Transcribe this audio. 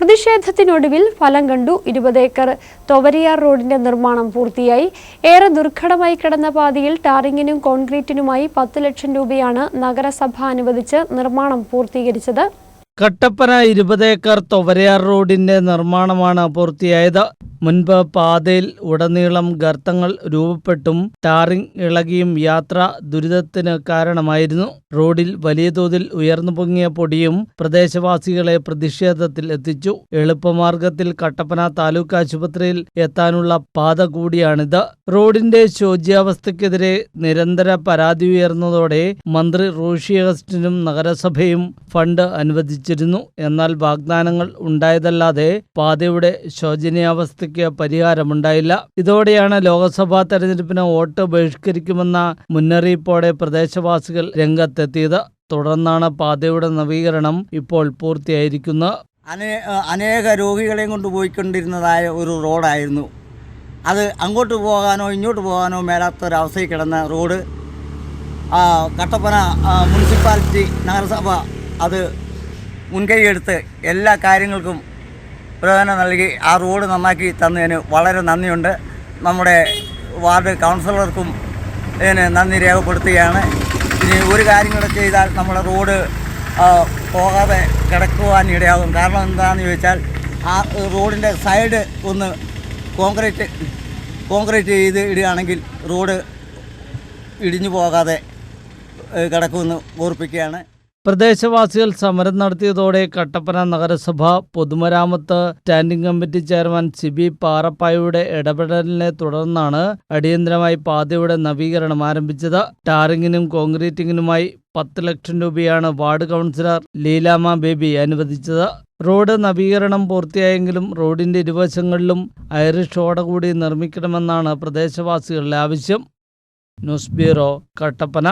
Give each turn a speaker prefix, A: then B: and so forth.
A: പ്രതിഷേധത്തിനൊടുവിൽ ഫലം കണ്ടു. ഇരുപത് ഏക്കർ തൊവരിയാർ റോഡിന്റെ നിർമ്മാണം പൂർത്തിയായി. ഏറെ ദുർഘടമായി കിടന്ന പാതയിൽ ടാറിങ്ങിനും കോൺക്രീറ്റിനുമായി പത്ത് ലക്ഷം രൂപയാണ് നഗരസഭ അനുവദിച്ച് നിർമ്മാണം പൂർത്തീകരിച്ചത്.
B: കട്ടപ്പന ഇരുപത് ഏക്കർ തൊവരയാർ റോഡിന്റെ നിർമ്മാണമാണ് പൂർത്തിയായത്. മുൻപ് പാതയിൽ ഉടനീളം ഗർത്തങ്ങൾ രൂപപ്പെട്ടും ടാറിംഗ് ഇളകിയും യാത്ര ദുരിതത്തിന് കാരണമായിരുന്നു. റോഡിൽ വലിയ തോതിൽ ഉയർന്നു പൊങ്ങിയ പൊടിയും പ്രദേശവാസികളെ പ്രതിഷേധത്തിൽ എത്തിച്ചു. എളുപ്പമാർഗത്തിൽ കട്ടപ്പന താലൂക്ക് ആശുപത്രിയിൽ എത്താനുള്ള പാത കൂടിയാണിത്. റോഡിന്റെ ശോച്യാവസ്ഥയ്ക്കെതിരെ നിരന്തര പരാതി ഉയർന്നതോടെ മന്ത്രി റോഷി അഗസ്റ്റിനും നഗരസഭയും ഫണ്ട് അനുവദിച്ചിരുന്നു. എന്നാൽ വാഗ്ദാനങ്ങൾ ഉണ്ടായതല്ലാതെ പാതയുടെ ശോചനീയാവസ്ഥയ്ക്ക് പരിഹാരമുണ്ടായില്ല. ഇതോടെയാണ് ലോക്സഭാ തെരഞ്ഞെടുപ്പിന് വോട്ട് ബഹിഷ്കരിക്കുമെന്ന മുന്നറിയിപ്പോടെ പ്രദേശവാസികൾ രംഗത്തെത്തിയത്. തുടർന്നാണ് പാതയുടെ നവീകരണം ഇപ്പോൾ പൂർത്തിയായിരിക്കുന്നത്.
C: അനേ അനേക രോഗികളെയും കൊണ്ട് പോയിക്കൊണ്ടിരുന്നതായ ഒരു റോഡായിരുന്നു. അത് അങ്ങോട്ട് പോകാനോ ഇങ്ങോട്ട് പോകാനോ മേലാത്തൊരവസ്ഥയിൽ കിടന്ന റോഡ്. കട്ടപ്പന മുനിസിപ്പാലിറ്റി നഗരസഭ അത് മുൻകൈയെടുത്ത് എല്ലാ കാര്യങ്ങൾക്കും പ്രയോജനം നൽകി ആ റോഡ് നന്നാക്കി തന്നതിന് വളരെ നന്ദിയുണ്ട്. നമ്മുടെ വാർഡ് കൗൺസിലർക്കും ഇതിന് നന്ദി രേഖപ്പെടുത്തുകയാണ്. ഇനി ഒരു കാര്യം കൂടെ ചെയ്താൽ നമ്മുടെ റോഡ് പോകാതെ കിടക്കുവാൻ ഇടയാകും. കാരണം എന്താണെന്ന് ചോദിച്ചാൽ ആ റോഡിന്റെ സൈഡ് ഒന്ന് കോൺക്രീറ്റ് കോൺക്രീറ്റ് ചെയ്ത് ഇടുകയാണെങ്കിൽ റോഡ് ഇടിഞ്ഞു പോകാതെ കിടക്കുമെന്ന് ഓർപ്പിക്കുകയാണ്.
B: പ്രദേശവാസികൾ സമരം നടത്തിയതോടെ കട്ടപ്പന നഗരസഭ പൊതുമരാമത്ത് സ്റ്റാൻഡിംഗ് കമ്മിറ്റി ചെയർമാൻ സിബി പാറപ്പായുടെ ഇടപെടലിനെ തുടർന്നാണ് അടിയന്തരമായി പാതയുടെ നവീകരണം ആരംഭിച്ചത്. ടാറിങ്ങിനും കോൺക്രീറ്റിങ്ങിനുമായി പത്ത് ലക്ഷം രൂപയാണ് വാർഡ് കൗൺസിലർ ലീലാമ ബേബി അനുവദിച്ചത്. റോഡ് നവീകരണം പൂർത്തിയായെങ്കിലും റോഡിന്റെ ഇരുവശങ്ങളിലും ഐറിഷ് ഓട കൂടി നിർമ്മിക്കണമെന്നാണ് പ്രദേശവാസികളുടെ ആവശ്യം. News bureau Kattappana.